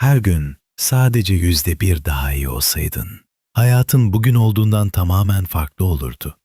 Her gün sadece yüzde bir daha iyi olsaydın, hayatın bugün olduğundan tamamen farklı olurdu.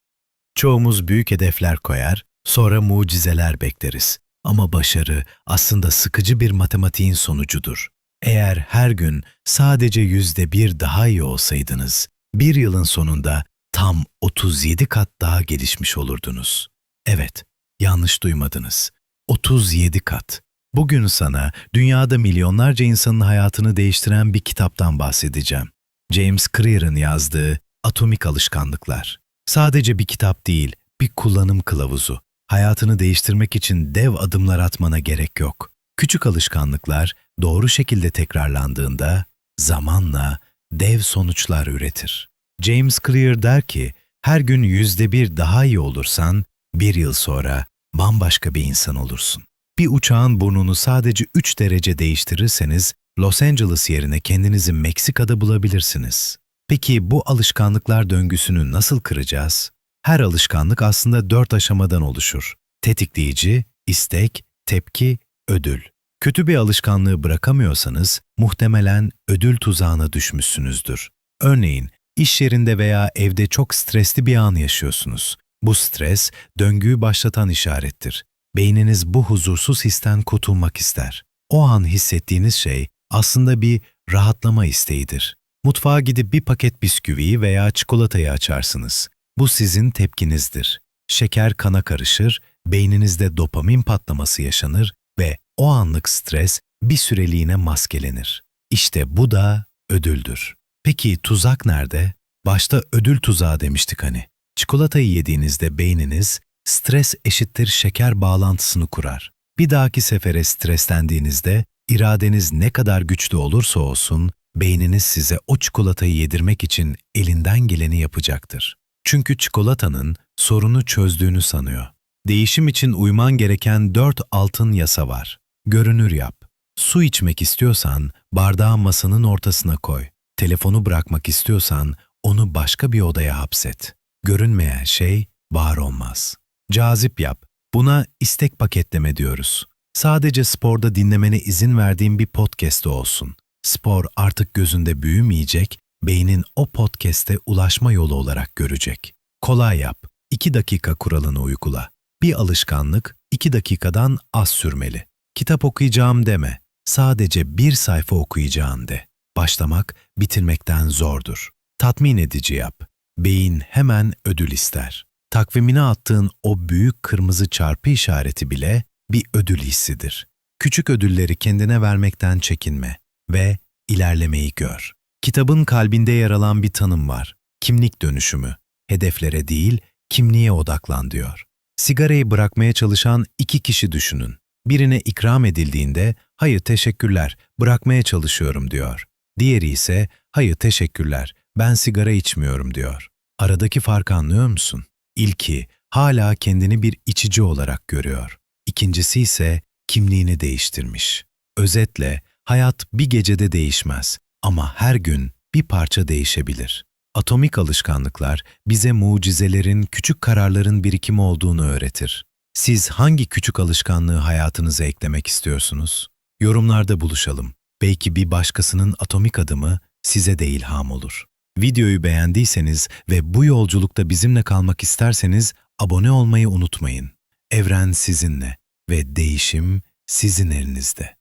Çoğumuz büyük hedefler koyar, sonra mucizeler bekleriz. Ama başarı aslında sıkıcı bir matematiğin sonucudur. Eğer her gün sadece yüzde bir daha iyi olsaydınız, bir yılın sonunda tam 37 kat daha gelişmiş olurdunuz. Evet, yanlış duymadınız. 37 kat. Bugün sana dünyada milyonlarca insanın hayatını değiştiren bir kitaptan bahsedeceğim. James Clear'ın yazdığı Atomik Alışkanlıklar. Sadece bir kitap değil, bir kullanım kılavuzu. Hayatını değiştirmek için dev adımlar atmana gerek yok. Küçük alışkanlıklar doğru şekilde tekrarlandığında zamanla dev sonuçlar üretir. James Clear der ki, her gün yüzde bir daha iyi olursan, bir yıl sonra bambaşka bir insan olursun. Bir uçağın burnunu sadece 3 derece değiştirirseniz, Los Angeles yerine kendinizi Meksika'da bulabilirsiniz. Peki bu alışkanlıklar döngüsünü nasıl kıracağız? Her alışkanlık aslında dört aşamadan oluşur. Tetikleyici, istek, tepki, ödül. Kötü bir alışkanlığı bırakamıyorsanız muhtemelen ödül tuzağına düşmüşsünüzdür. Örneğin iş yerinde veya evde çok stresli bir an yaşıyorsunuz. Bu stres döngüyü başlatan işarettir. Beyniniz bu huzursuz histen kurtulmak ister. O an hissettiğiniz şey aslında bir rahatlama isteğidir. Mutfağa gidip bir paket bisküviyi veya çikolatayı açarsınız. Bu sizin tepkinizdir. Şeker kana karışır, beyninizde dopamin patlaması yaşanır ve o anlık stres bir süreliğine maskelenir. İşte bu da ödüldür. Peki tuzak nerede? Başta ödül tuzağı demiştik hani. Çikolatayı yediğinizde beyniniz stres eşittir şeker bağlantısını kurar. Bir dahaki sefere streslendiğinizde iradeniz ne kadar güçlü olursa olsun beyniniz size o çikolatayı yedirmek için elinden geleni yapacaktır. Çünkü çikolatanın sorunu çözdüğünü sanıyor. Değişim için uyman gereken dört altın yasa var. Görünür yap. Su içmek istiyorsan bardağı masanın ortasına koy. Telefonu bırakmak istiyorsan onu başka bir odaya hapset. Görünmeyen şey var olmaz. Cazip yap. Buna istek paketleme diyoruz. Sadece sporda dinlemene izin verdiğim bir podcast olsun. Spor artık gözünde büyümeyecek, beynin o podcast'e ulaşma yolu olarak görecek. Kolay yap. 2 dakika kuralını uygula. Bir alışkanlık 2 dakikadan az sürmeli. Kitap okuyacağım deme. Sadece bir sayfa okuyacağım de. Başlamak bitirmekten zordur. Tatmin edici yap. Beyin hemen ödül ister. Takvimine attığın o büyük kırmızı çarpı işareti bile bir ödül hissidir. Küçük ödülleri kendine vermekten çekinme ve ilerlemeyi gör. Kitabın kalbinde yer alan bir tanım var. Kimlik dönüşümü. Hedeflere değil, kimliğe odaklan diyor. Sigarayı bırakmaya çalışan iki kişi düşünün. Birine ikram edildiğinde, hayır teşekkürler, bırakmaya çalışıyorum diyor. Diğeri ise, hayır teşekkürler, ben sigara içmiyorum diyor. Aradaki farkı anlıyor musun? İlki, hala kendini bir içici olarak görüyor. İkincisi ise kimliğini değiştirmiş. Özetle, hayat bir gecede değişmez ama her gün bir parça değişebilir. Atomik alışkanlıklar bize mucizelerin, küçük kararların birikimi olduğunu öğretir. Siz hangi küçük alışkanlığı hayatınıza eklemek istiyorsunuz? Yorumlarda buluşalım. Belki bir başkasının atomik adımı size de ilham olur. Videoyu beğendiyseniz ve bu yolculukta bizimle kalmak isterseniz abone olmayı unutmayın. Evren sizinle ve değişim sizin elinizde.